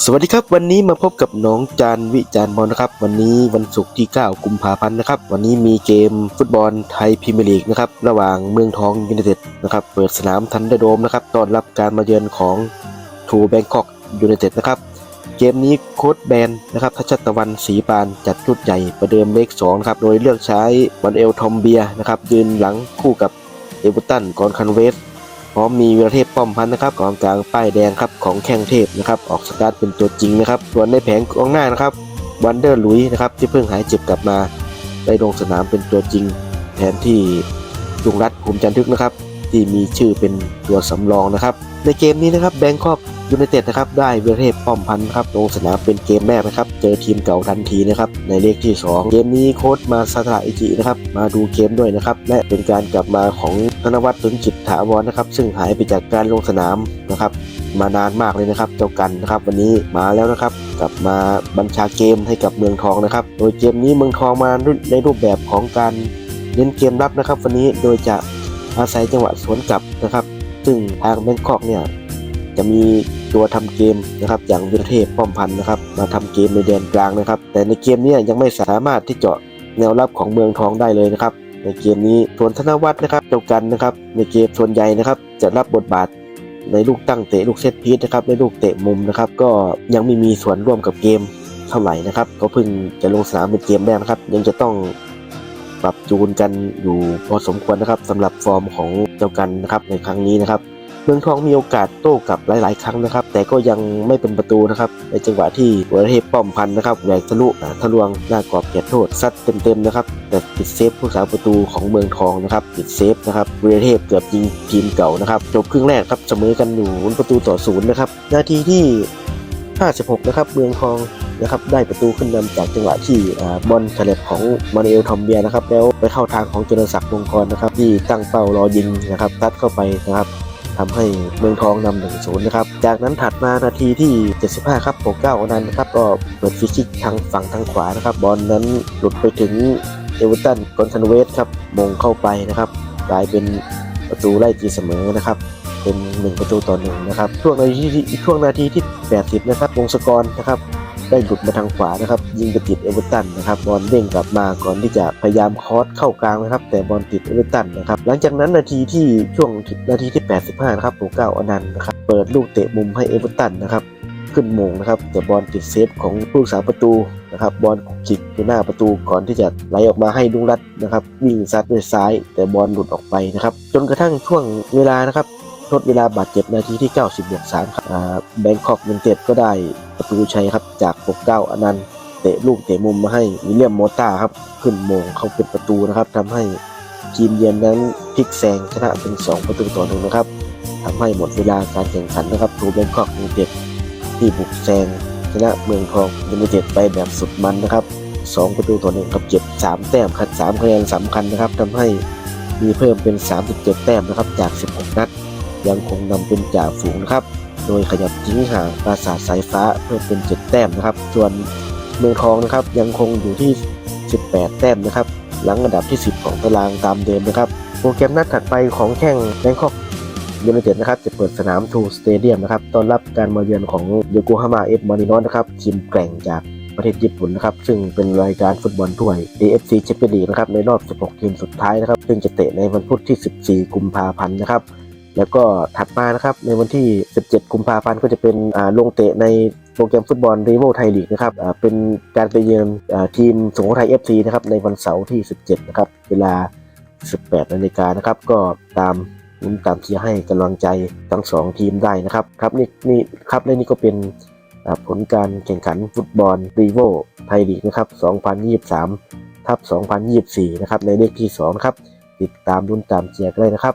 สวัสดีครับวันนี้มาพบกับน้องจานวิจารณ์บอลนะครับ วันนี้วันศุกร์ที่ 9 กุมภาพันธ์นะครับ วันนี้มีเกมฟุตบอลไทยพรีเมียร์ลีกนะครับระหว่างเมืองทองยูไนเต็ดนะครับเปิดสนามทันเดอร์โดมนะครับต้อนรับการมาเยือนของทูแบงคอกยูไนเต็ดนะครับเกมนี้โค้ดแบนนะครับทัชตะวันศรีปานจัดชุดใหญ่ประเดิมเลข2นะครับโดยเลือกใช้วันเอลทอมเบียนะครับยืนหลังคู่กับเอเวอร์ตันกอนคันเวส พร้อมมีวีรเทพป้อมพันธ์นะครับกองกลางป้ายแดงครับของแข้งเทพนะครับออกสตาร์ทเป็นตัวจริงนะครับส่วนในแผงกองหน้านะครับวันเดอร์ลุยนะครับที่เพิ่งหายเจ็บกลับมา ได้ลงสนามเป็นตัวจริง แทนที่ลุงรัฐภูมิจันทึกนะครับที่มีชื่อเป็นตัวสำรองนะครับ ในเกมนี้นะครับแบงคอกยูไนเต็ดนะครับได้วีรเทพป้อมพันธ์ครับลงสนามเป็นเกมแรกนะครับ เจอทีมเก่าทันทีนะครับในเลขที่ 2 เกมนี้โค้ชมาซาตาอิจินะครับมาดูเกมด้วยนะครับและเป็นการกลับมาของ ธนวัฒน์ตุนจิตถาวรนะครับ ซึ่งหายไปจากการลงสนามนะครับ มานานมากเลยนะครับ เจ้ากันนะครับ วันนี้มาแล้วนะครับ กลับมาบัญชาเกมให้กับเมืองทองนะครับ โดยเกมนี้เมืองทองมาในรูปแบบของการเน้นเกมรับนะครับ วันนี้โดยจะอาศัยจังหวะสวนกลับนะครับ ซึ่งทางแบงคอกเนี่ยจะมีตัวทำเกมนะครับอย่างวิรเทพป้อมพันธ์นะครับ มาทำเกมในแดนกลางนะครับ แต่ในเกมนี้ยังไม่สามารถที่เจาะแนวรับของเมืองทองได้เลยนะครับ ในเกมนี้ส่วนธนวัฒน์นะครับเจ้ากันนะครับในเกมส่วนใหญ่นะครับจะรับบทบาทในลูกตั้งเตะลูกเซตพีชนะครับในลูกเตะมุมนะครับก็ยังไม่มีส่วนร่วมกับเกมเท่าไหร่นะครับเขาเพิ่งจะลงสนามเป็นเกมแรกนะครับ ยังจะต้องปรับจูนกันอยู่พอสมควรนะครับสำหรับฟอร์มของเจ้ากันนะครับในครั้งนี้นะครับ เมืองทองมีโอกาสโต้กลับหลาย ๆ ครั้งนะครับ แต่ก็ยังไม่เป็นประตูนะครับ ในจังหวะที่วรเทพป้อมพันธ์นะครับแหวกทะลุทะลวงหน้ากรอบเขตโทษซัดเต็ม ๆ นะครับ แต่ติดเซฟผู้สาประตูของเมืองทองนะครับติดเซฟนะครับวรเทพเกือบยิงทีมเก่านะครับจบครึ่งแรกครับเสมอกันอยู่ประตูต่อศูนย์นะครับนาทีที่ 56 นะครับเมืองทองนะครับได้ประตูขึ้นนำจากจังหวะที่บอลเฉลบของมาเนลทอมเบียนะครับแล้วไปเข้าทางของเจริญศักดิ์วงกรนะครับที่ตั้งเป้ารอยิงนะครับตัดเข้าไปนะครับ ทำให้เมืองทองนำหนึ่งศูนย์นะครับ จากนั้นถัดมานาทีที่ 75 ครับ6 9อนันต์นะครับ ก็เปิดฟรีคิกทางฝั่งทางขวานะครับ บอลนั้นหลุดไปถึงเอเวอร์ตันกอนซานเวสครับมงเข้าไปนะครับ กลายเป็นประตูไล่ตีเสมอนะครับเป็น 1 ประตูต่อหนึ่งนะครับช่วงนาทีที่ช่วงนาทีที่ 80 นะครับวงศกรนะครับ ได้หลุดมาทางขวานะครับ ยิงไปติดเอเวอร์ตันนะครับบอลเด้งกลับมาก่อนที่จะพยายามคอสเข้ากลางนะครับ แต่บอลติดเอเวอร์ตันนะครับหลังจากนั้นนาทีที่ช่วงนาทีที่ 85 นะครับโปเก้าอนันต์นะครับเปิดลูกเตะมุมให้เอเวอร์ตันนะครับขึ้นมงนะครับแต่บอลติดเซฟของผู้รักษาประตูนะครับบอลจิกอยู่หน้าประตูก่อนที่จะไหลออกมาให้ลุงรัตน์นะครับวิ่งซัดด้วยซ้าย แต่บอลหลุดออกไปนะครับจนกระทั่งช่วงเวลานะครับทดเวลาบาดเจ็บนาทีที่ 90บวก3ครับแบงคอกยูไนเต็ดก็ได้ ประตูชัยครับจากปกเก้าอนันต์เตะลูกเตะมุมมาให้วิลเลียมโมต้าครับขึ้นโมงเขาเป็นประตูนะครับทำให้ทีมเยือนนั้นพลิกแซงชนะเป็น 2 ประตูต่อหนึ่งนะครับทำให้หมดเวลาการแข่งขันนะครับทูแบงคอกยูเต็ดที่บุกแซงชนะเมืองทองยูไนเต็ดไปแบบสุดมันนะครับ 2 ประตูต่อหนึ่งครับเจ็บ3แต้มคัด3คะแนนสำคัญนะครับทำให้มีเพิ่มเป็น 37 แต้มนะครับจาก 16 นัด ยังคงนำเป็นจ่าฝูงนะครับ โดยขยับทิ้งห่างปราสาทสายฟ้าเพิ่มเป็น 7 แต้มนะครับ ส่วนเมืองทองนะครับยังคงอยู่ที่ 18 แต้มนะครับ หลังอันดับที่ 10 ของตารางตามเดิมนะครับ โปรแกรมนัดถัดไปของแข่งแบงคอกยูไนเต็ดนะครับจะเปิดสนามทูสเตเดียมนะครับต้อนรับการมาเยือนของโยโกฮาม่าเอฟมารินอสนะครับทีมแกร่งจากประเทศญี่ปุ่นนะครับ ซึ่งเป็นรายการฟุตบอลถ้วย AFC Champions League นะครับ ในรอบ 16 ทีมสุดท้ายนะครับ ซึ่งจะเตะในวันพุธที่ 14 กุมภาพันธ์นะครับ แล้วก็ถัดมานะครับในวันที่ 17 กุมภาพันธ์ก็จะเป็นอ่าลงเตะในโปรแกรมฟุตบอลรีโวไทยลีกนะครับอ่าเป็นการไปเยือนอ่าทีมสุโขทัย FC นะครับในวันเสาร์ที่ 17 นะครับ เวลา 18 นาฬิกานะครับ ก็ตามลุ้นตามเชียร์ให้กำลังใจทั้ง 2 ทีมได้นะครับครับนี่นี่ครับและนี่ก็เป็นอ่าผลการแข่งขันฟุตบอลรีโวไทยลีกนะครับ 2023 ทับ 2024 นะครับในเลขที่ 2 ครับ ติดตามลุ้นตามเชียร์กันเลยนะครับ